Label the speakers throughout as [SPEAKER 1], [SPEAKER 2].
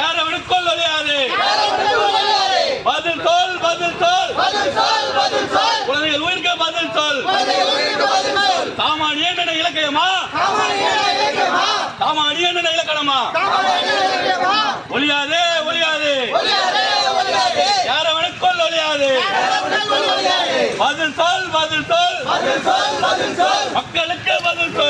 [SPEAKER 1] யாரவனுக்குள் ஒழியாது? பதில் சொல் பதில் சொல். குழந்தைகள் உயிருக்கு பதில் சொல். சாமானியன் என்ற இலக்கியமா சாமானியன் என்ற இலக்கணமா ஒழியாது ஒழியாது. யாரவனுக்குள் ஒழியாது. பதில் சொல் பதில் சொல். மக்களுக்கு பதில் சொல்.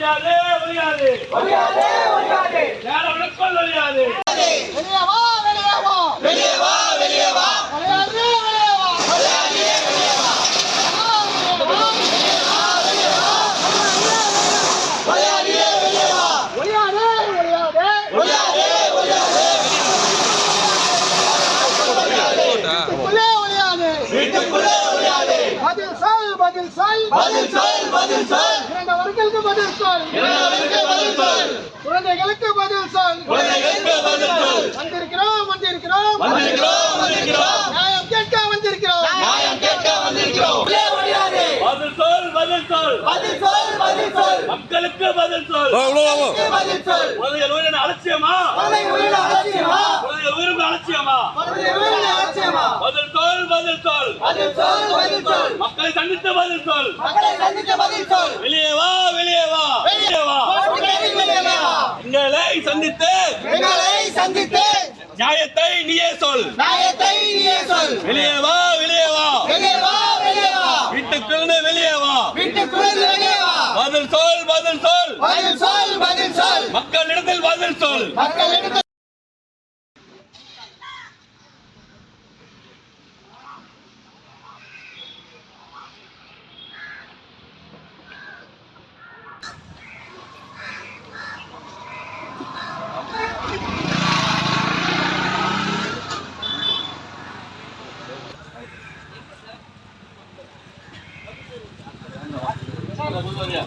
[SPEAKER 1] ஒழியாது ஒழியாது. யாரவனுக்குள் ஒழியாது.
[SPEAKER 2] வெளியே வா வெளியே வா.
[SPEAKER 3] வெளியே வா வெளியே வா.
[SPEAKER 2] வெளியே வா.
[SPEAKER 3] வெளியே
[SPEAKER 2] விளையாடே பதில் சொல் பதில் சொல்.
[SPEAKER 3] பதில் சொல் பதில் சொல்.
[SPEAKER 2] இறந்தவர்களுக்கு பதில் சொல். குழந்தைகளுக்கு பதில் சொல்.
[SPEAKER 3] குழந்தைகளுக்கு பதில் சொல்.
[SPEAKER 2] வந்திருக்கிறோம் வந்திருக்கிறோம். நியாயம் கேட்க வந்திருக்கிறோம்.
[SPEAKER 3] நியாயம் கேட்க வந்திருக்கிறோம். உள்ளே விளையாடே
[SPEAKER 1] பதில் சொல் பதில் சொல்.
[SPEAKER 3] பதில் சொல் பதில் சொல்.
[SPEAKER 1] மக்களுக்கு பதில் சொல்.
[SPEAKER 3] பதில் சொல்.
[SPEAKER 1] குழந்தைகள் உயிரின அலட்சியமா?
[SPEAKER 3] குழந்தை உயிரின அலட்சியமா?
[SPEAKER 1] குழந்தைகள்
[SPEAKER 3] உயிரின அலட்சியமா?
[SPEAKER 1] பதில் பதில் சொல்.
[SPEAKER 3] பதில் சொல் பதில் சொல்.
[SPEAKER 1] மக்களை சந்தித்து பதில் சொல்.
[SPEAKER 3] மக்களை சந்திக்க பதில் சொல்.
[SPEAKER 1] வெளியே வா வெளியே வா வெளியே வா. எங்களை சந்தித்து.
[SPEAKER 3] எங்களை சந்தித்து.
[SPEAKER 1] நியாயத்தை நீயே சொல்.
[SPEAKER 3] நியாயத்தை நீயே சொல்.
[SPEAKER 1] வெளியே வா வெளியே வா.
[SPEAKER 3] வெளியே வா வெளியே வா.
[SPEAKER 1] வீட்டுக்குள்ள வெளியே வா.
[SPEAKER 3] வீட்டுக்குள்ள வெளியே வா.
[SPEAKER 1] பதில் சொல் பதில் சொல்.
[SPEAKER 3] பதில் சொல் பதில் சொல்.
[SPEAKER 1] மக்களிடத்தில் பதில் சொல்.
[SPEAKER 3] மக்களிடத்தில்
[SPEAKER 1] 那不是的